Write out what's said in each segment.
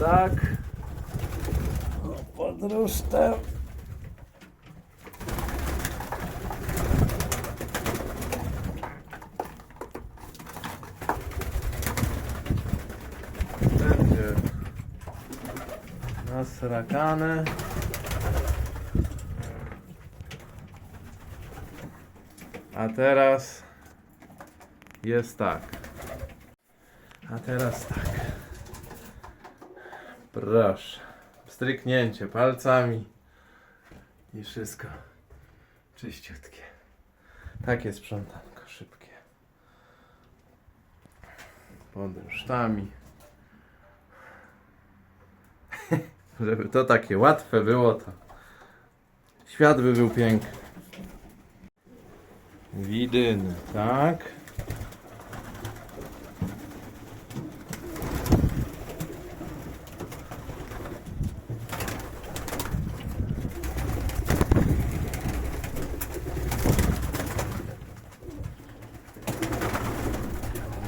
tak. O, pod rusztem. Nasrakane. A teraz jest tak. A teraz tak. Proszę. Stryknięcie palcami i wszystko czyściutkie. Takie sprzątanko szybkie. Pod rusztami. Żeby to takie łatwe było, to świat by był piękny. Widyny, tak.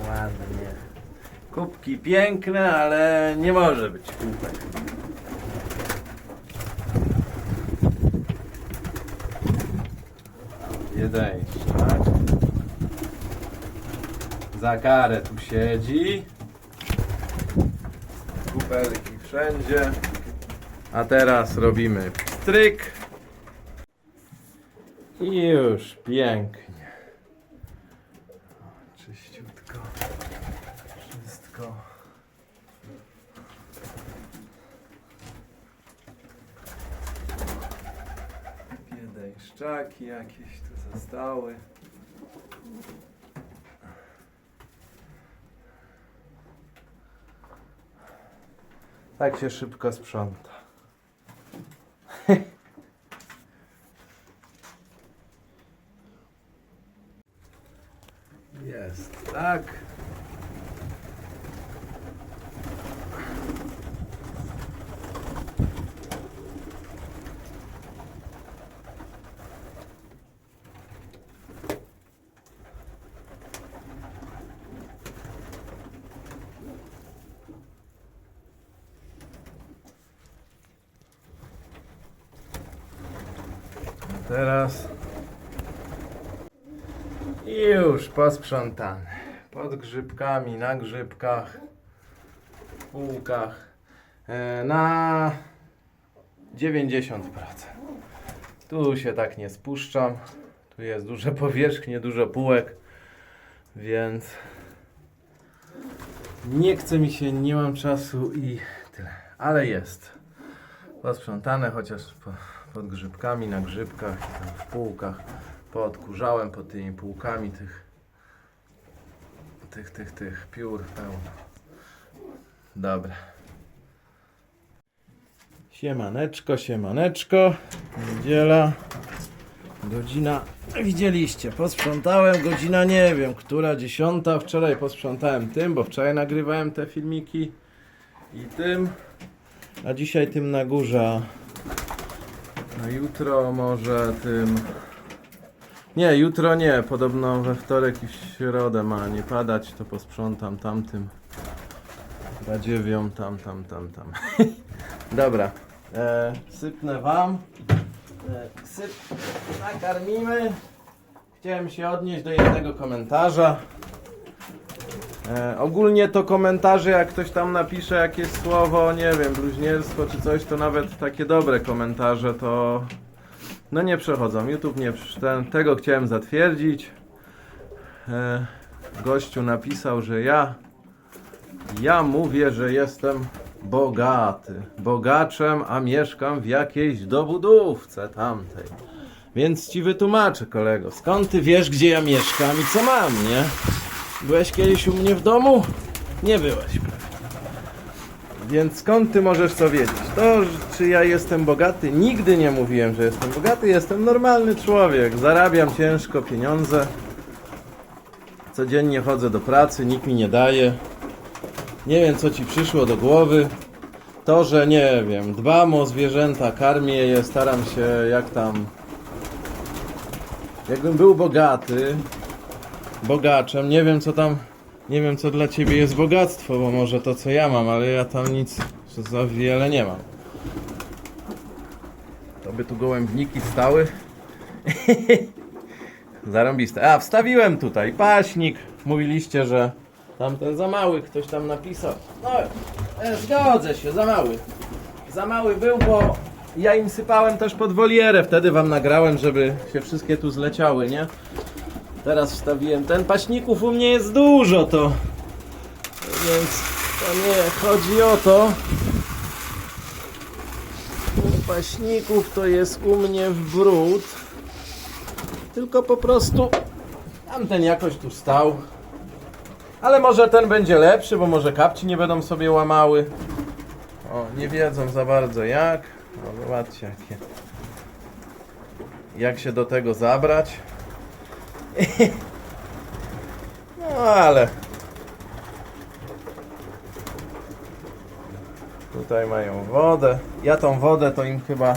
Ładnie. Kubki piękne, ale nie może być kubek. Jeden, tak? Za karę tu siedzi. Kubelki wszędzie. A teraz robimy stryk. I już pięknie. O, Czyściutko. Wszystko. Biedejszczaki jakieś tu zostały. Tak się szybko sprząta. Jest tak. Teraz i już posprzątane. Pod grzybkami, na grzybkach, w półkach. E, na 90%. Tu się tak nie spuszczam. Tu jest duże powierzchnie, dużo półek, więc nie chce mi się, nie mam czasu i tyle. Ale jest posprzątane, chociaż po, pod grzybkami, na grzybkach i tam w półkach. Poodkurzałem pod tymi półkami tych tych, tych, tych piór pełno. Dobra. Siemaneczko, siemaneczko. Niedziela. Godzina, widzieliście, posprzątałem, godzina nie wiem, która, dziesiąta. Wczoraj posprzątałem tym, bo wczoraj nagrywałem te filmiki i tym. A dzisiaj tym na górze. A jutro może tym. Nie, jutro nie. Podobno we wtorek i w środę ma nie padać, to posprzątam tamtym. Badziewią, tam, tam, tam, tam. Dobra. E, sypnę wam. E, syp, nakarmimy. Chciałem się odnieść do jednego komentarza. E, ogólnie to komentarze, jak ktoś tam napisze jakieś słowo, nie wiem, bluźnierstwo czy coś, to nawet takie dobre komentarze to no nie przechodzą. YouTube nie ten, tego chciałem zatwierdzić. E, gościu napisał, że ja ja mówię, że jestem bogaty, bogaczem, a mieszkam w jakiejś dobudówce tamtej. Więc ci wytłumaczę, kolego, skąd ty wiesz, gdzie ja mieszkam i co mam, nie? Byłeś kiedyś u mnie w domu? Nie byłeś. Więc skąd ty możesz to wiedzieć? To, czy ja jestem bogaty? Nigdy nie mówiłem, że jestem bogaty. Jestem normalny człowiek. Zarabiam ciężko pieniądze. Codziennie chodzę do pracy, nikt mi nie daje. Nie wiem, co ci przyszło do głowy. To, że nie wiem, dbam o zwierzęta, karmię je, staram się jak tam. Jakbym był bogaty, bogaczem, nie wiem co tam Nie wiem, co dla ciebie jest bogactwo, bo może to, co ja mam, ale ja tam nic za wiele nie mam. To by tu gołębniki stały. Zarąbiste. A, wstawiłem tutaj paśnik. Mówiliście, że tamten za mały, ktoś tam napisał. No, e, zgodzę się, za mały. Za mały był, bo ja im sypałem też pod wolierę. Wtedy wam nagrałem, żeby się wszystkie tu zleciały, nie? Teraz wstawiłem ten paśników u mnie jest dużo to. Więc to nie chodzi o to. Paśników to jest u mnie w brud. Tylko po prostu tamten jakoś tu stał. Ale może ten będzie lepszy, bo może kapci nie będą sobie łamały. O, nie wiedzą za bardzo jak. No zobaczcie jakie. Jak się do tego zabrać. No ale. Tutaj mają wodę. Ja tą wodę to im chyba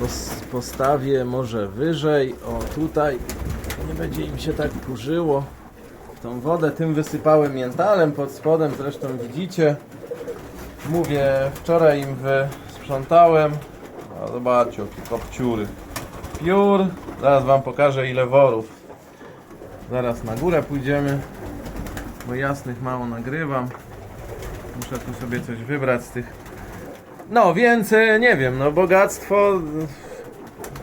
pos- postawię może wyżej. O tutaj. Nie będzie im się tak kurzyło. Tą wodę tym wysypałem miętalem pod spodem, zresztą widzicie. Mówię, wczoraj im wysprzątałem. No zobaczcie, kopciury. Piór. Zaraz wam pokażę ile worów. Zaraz na górę pójdziemy, bo jasnych mało nagrywam. Muszę tu sobie coś wybrać z tych. No, więc nie wiem, no bogactwo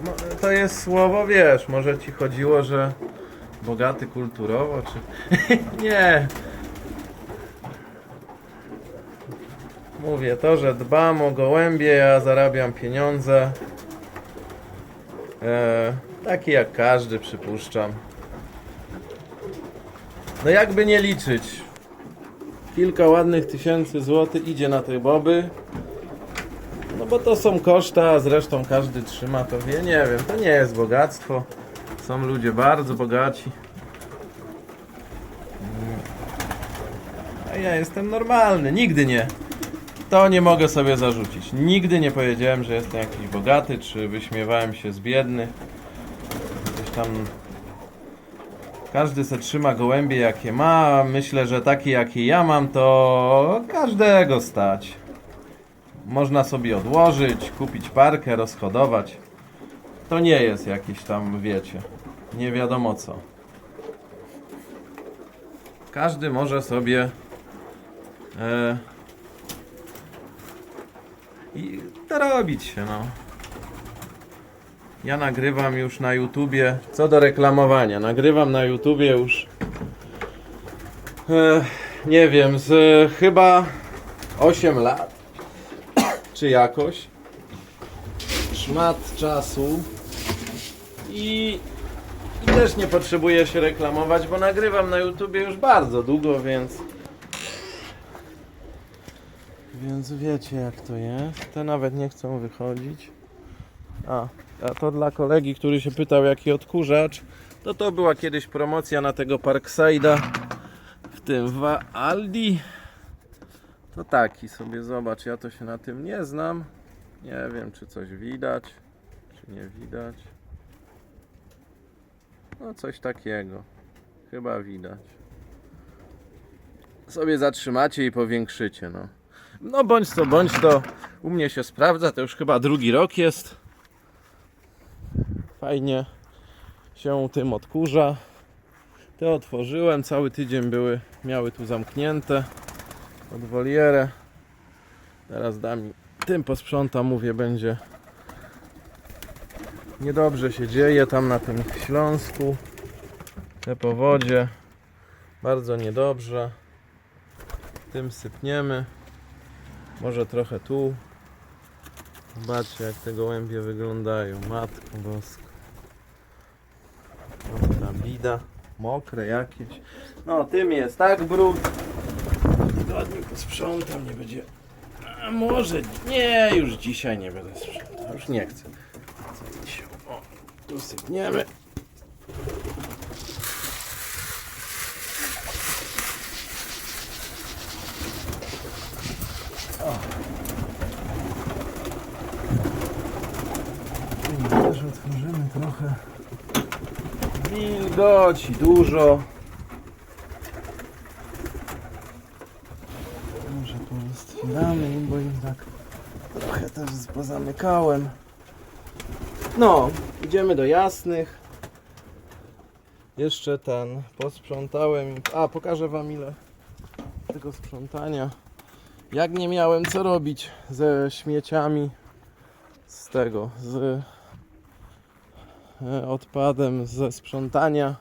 no, to jest słowo, wiesz, może ci chodziło, że bogaty kulturowo, czy nie. Mówię to, że dbam o gołębie, ja zarabiam pieniądze. E, taki jak każdy, przypuszczam. No jakby nie liczyć. Kilka ładnych tysięcy złotych idzie na te boby. No bo to są koszta, zresztą każdy trzyma to wie. Nie wiem, to nie jest bogactwo. Są ludzie bardzo bogaci. A ja jestem normalny, nigdy nie. To nie mogę sobie zarzucić. Nigdy nie powiedziałem, że jestem jakiś bogaty, czy wyśmiewałem się z biednych. Gdzieś tam każdy se trzyma gołębie jakie ma. Myślę, że taki jaki ja mam, to każdego stać. Można sobie odłożyć, kupić parkę, rozhodować. To nie jest jakiś tam, wiecie, nie wiadomo co. Każdy może sobie e, i dorobić się, no. Ja nagrywam już na YouTubie. Co do reklamowania, nagrywam na YouTubie już. E, nie wiem, z e, chyba 8 lat. Czy jakoś. Szmat czasu. I, I też nie potrzebuję się reklamować, bo nagrywam na YouTubie już bardzo długo, więc. Więc wiecie jak to jest. Te nawet nie chcą wychodzić. A, a to dla kolegi, który się pytał jaki odkurzacz, to to była kiedyś promocja na tego Parkside'a w tym w Aldi. To taki sobie zobacz, ja to się na tym nie znam. Nie wiem czy coś widać, czy nie widać. No coś takiego. Chyba widać. Sobie zatrzymacie i powiększycie, no. No bądź to, bądź to. U mnie się sprawdza, to już chyba drugi rok jest. Fajnie się tym odkurza. Te otworzyłem, cały tydzień były, miały tu zamknięte od wolierę. Teraz dam tym posprzątam, mówię, będzie niedobrze się dzieje tam na tym Śląsku. Te powodzie bardzo niedobrze. Tym sypniemy. Może trochę tu. Zobaczcie jak te gołębie wyglądają. Matko boska. Bida. Mokre jakieś. No tym jest tak brud. Tygodniu posprzątam, nie będzie... A może... Nie, już dzisiaj nie będę sprzątał. Już nie chcę. Co dzisiaj? O, tu sypniemy. Też otworzymy trochę. Wilgoci dużo. Damy im, bo im tak trochę też pozamykałem. No, idziemy do jasnych. Jeszcze ten posprzątałem. A, pokażę wam ile tego sprzątania. Jak nie miałem co robić ze śmieciami z tego, z odpadem ze sprzątania,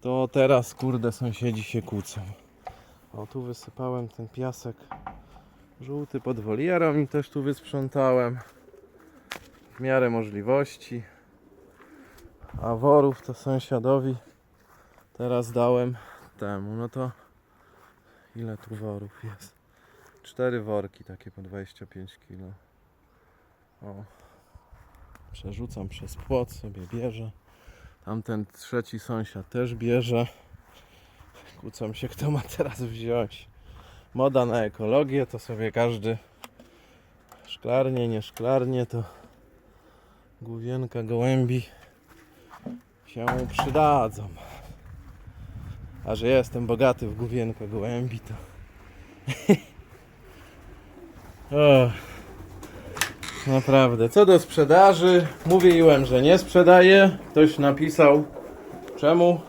to teraz kurde sąsiedzi się kłócą. O, tu wysypałem ten piasek żółty pod wolierą i też tu wysprzątałem w miarę możliwości. A worów to sąsiadowi teraz dałem temu. No to ile tu worów jest? Cztery worki takie po 25 kg. O. Przerzucam przez płot, sobie bierze. Tamten trzeci sąsiad też bierze. Kłócą się, kto ma teraz wziąć. Moda na ekologię to sobie każdy szklarnie, nie szklarnie, to główienka gołębi się przydadzą. A że ja jestem bogaty w główienkę gołębi, to... o, naprawdę. Co do sprzedaży, mówiłem, że nie sprzedaję. Ktoś napisał, czemu?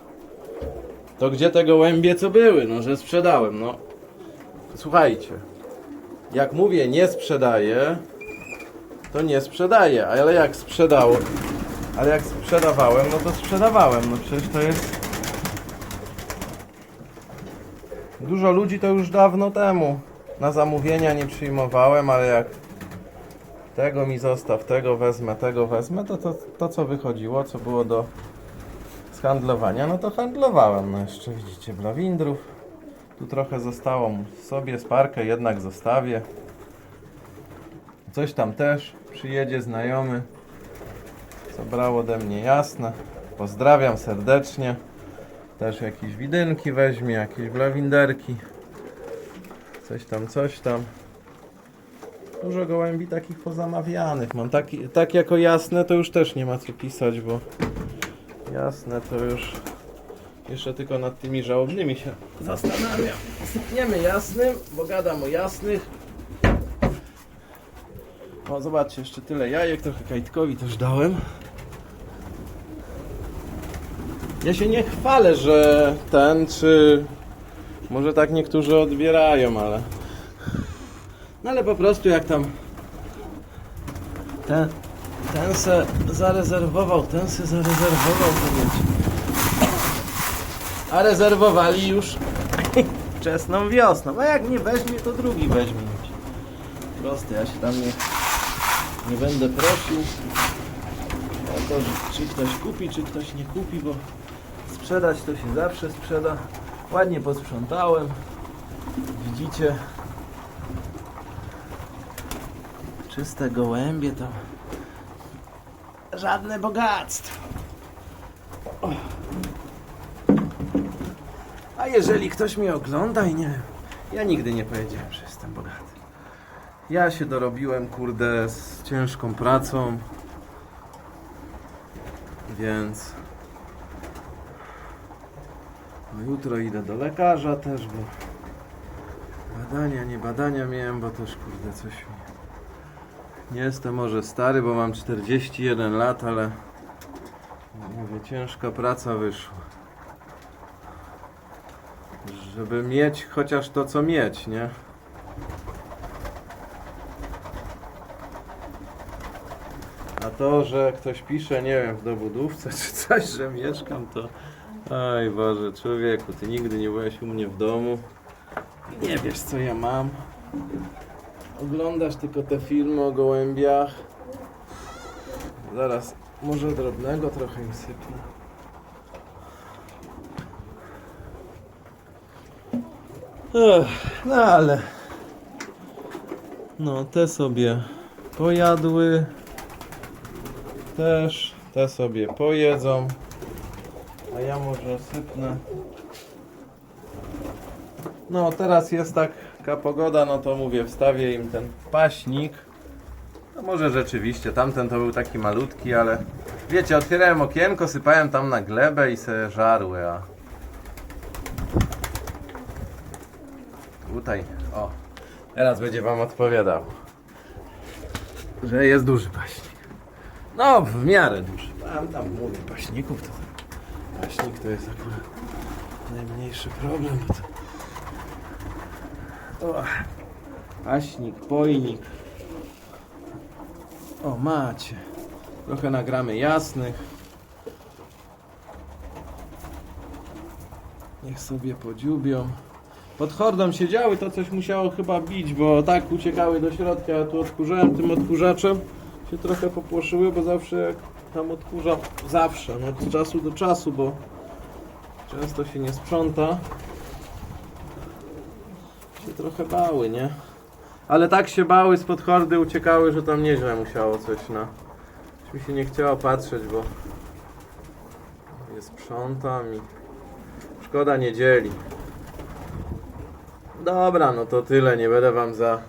To gdzie te gołębie co były? No, że sprzedałem, no. Słuchajcie, jak mówię nie sprzedaję, to nie sprzedaję, ale jak sprzedało, ale jak sprzedawałem, no to sprzedawałem, no przecież to jest dużo ludzi to już dawno temu na zamówienia nie przyjmowałem, ale jak tego mi zostaw, tego wezmę, tego wezmę, to to, to co wychodziło, co było do handlowania, no to handlowałem. No jeszcze widzicie blawindrów. Tu trochę zostało sobie, sparkę jednak zostawię. Coś tam też przyjedzie znajomy, co brał ode mnie jasne. Pozdrawiam serdecznie. Też jakieś widynki weźmie, jakieś blawinderki. Coś tam, coś tam. Dużo gołębi takich pozamawianych. Mam taki, tak jako jasne to już też nie ma co pisać, bo Jasne, to już jeszcze tylko nad tymi żałobnymi się zastanawiam. Sypniemy jasnym, bo gadam o jasnych. O, zobaczcie, jeszcze tyle jajek, trochę kajtkowi też dałem. Ja się nie chwalę, że ten, czy... Może tak niektórzy odbierają, ale... No ale po prostu jak tam... Ten, ten se zarezerwował, ten se zarezerwował, to wiecie. A rezerwowali już wczesną wiosną. A jak nie weźmie, to drugi weźmie. Proste, ja się tam nie, nie będę prosił o to, czy ktoś kupi, czy ktoś nie kupi, bo sprzedać to się zawsze sprzeda. Ładnie posprzątałem. Widzicie, czyste gołębie to żadne bogactwo. A jeżeli ktoś mnie ogląda i nie ja nigdy nie powiedziałem, że jestem bogaty. Ja się dorobiłem, kurde, z ciężką pracą, więc no jutro idę do lekarza też, bo badania, nie badania miałem, bo też, kurde, coś mi jestem może stary, bo mam 41 lat, ale mówię, ciężka praca wyszła. Żeby mieć chociaż to, co mieć, nie? A to, że ktoś pisze, nie wiem, w dobudówce czy coś, że mieszkam, to... Oj Boże, człowieku, ty nigdy nie byłeś u mnie w domu. Nie wiesz, co ja mam. Oglądasz tylko te filmy o gołębiach. Zaraz, może drobnego trochę im sypnę. No ale... No, te sobie pojadły. Też. Te sobie pojedzą. A ja może sypnę. No, teraz jest taka pogoda, no to mówię, wstawię im ten paśnik. No może rzeczywiście, tamten to był taki malutki, ale wiecie, otwierałem okienko, sypałem tam na glebę i se żarły, a Tutaj, o. Teraz będzie wam odpowiadał. Że jest duży paśnik. No, w miarę duży. Tam, tam mówię paśników, to paśnik to jest akurat najmniejszy problem, bo to... O, paśnik, pojnik. O, macie. Trochę nagramy jasnych. Niech sobie podziubią. Pod hordą siedziały, to coś musiało chyba bić, bo tak uciekały do środka, ja tu odkurzałem tym odkurzaczem. Się trochę popłoszyły, bo zawsze jak tam odkurzam, zawsze, no od czasu do czasu, bo często się nie sprząta. Się trochę bały, nie? Ale tak się bały, spod hordy uciekały, że tam nieźle musiało coś na... Już mi się nie chciało patrzeć, bo je sprzątam i szkoda niedzieli. Dobra, no to tyle, nie będę wam za,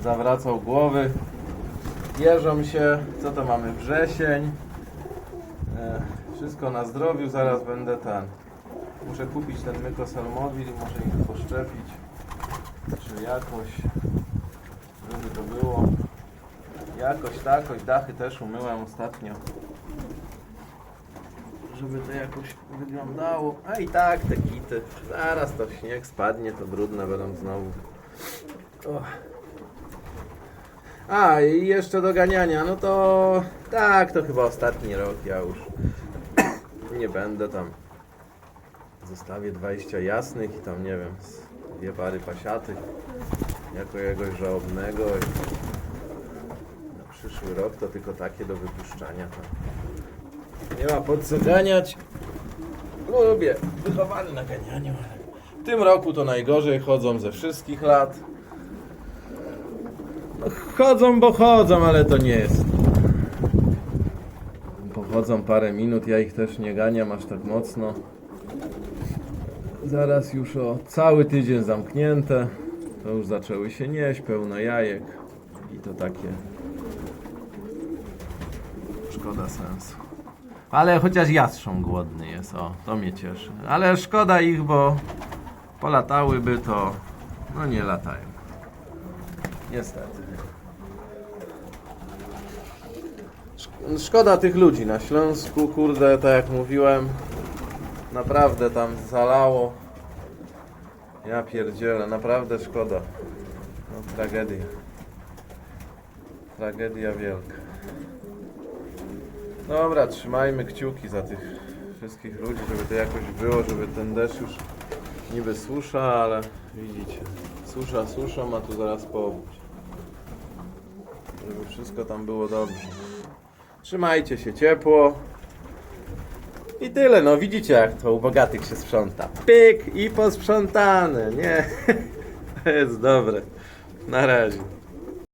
zawracał głowy. Jeżą się, co to mamy, wrzesień. E, wszystko na zdrowiu, zaraz będę ten. Muszę kupić ten mykosalmowil i może ich poszczepić. Czy jakoś, żeby to było. Jakoś takoś, dachy też umyłem ostatnio. Żeby to jakoś wyglądało. A i tak te kity. Zaraz to śnieg spadnie, to brudne będą znowu. A i jeszcze do ganiania, no to tak, to chyba ostatni rok, ja już nie będę tam. Zostawię 20 jasnych i tam nie wiem, dwie pary pasiatych jako jakiegoś żałobnego. I na przyszły rok to tylko takie do wypuszczania. Tam. Nie ma pod co ganiać. Lubię, wychowany na ganianiu, w tym roku to najgorzej chodzą ze wszystkich lat. No, chodzą, bo chodzą, ale to nie jest. Pochodzą parę minut, ja ich też nie ganiam aż tak mocno. Zaraz już o cały tydzień zamknięte. To już zaczęły się nieść, pełno jajek. I to takie. Szkoda sensu. Ale chociaż jastrząb głodny jest, o, to mnie cieszy. Ale szkoda ich, bo polatałyby to, no nie latają. Niestety. Szk- Szkoda tych ludzi na Śląsku, kurde, tak jak mówiłem, naprawdę tam zalało. Ja pierdzielę, naprawdę szkoda. No, tragedia. Tragedia wielka. Dobra, trzymajmy kciuki za tych wszystkich ludzi, żeby to jakoś było, żeby ten deszcz już niby susza, ale widzicie, susza suszą, a tu zaraz powódź. Żeby wszystko tam było dobrze. Trzymajcie się ciepło. I tyle, no widzicie jak to u bogatych się sprząta. Pyk i posprzątane, nie? To jest dobre. Na razie.